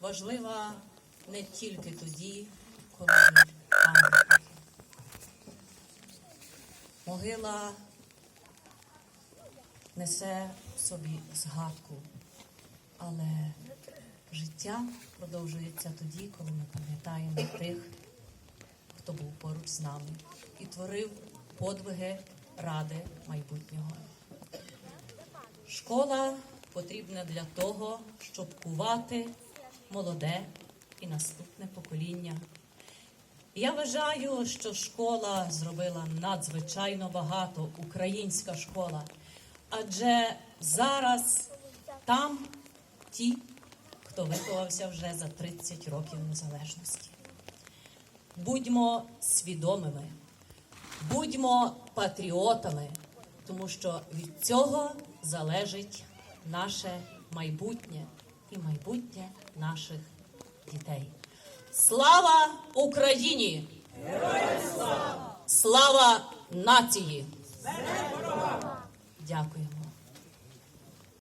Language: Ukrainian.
важлива не тільки тоді, коли йдуть пам'ятники. Могила несе собі згадку, але життя продовжується тоді, коли ми пам'ятаємо тих, хто був поруч з нами і творив подвиги ради майбутнього. Школа потрібна для того, щоб кувати молоде і наступне покоління. Я вважаю, що школа зробила надзвичайно багато, українська школа, адже зараз там ті, хто виховався вже за 30 років незалежності. Будьмо свідомими, будьмо патріотами, тому що від цього залежить наше майбутнє і майбутнє наших дітей. Слава Україні! Героям слава! Слава нації! Дякуємо.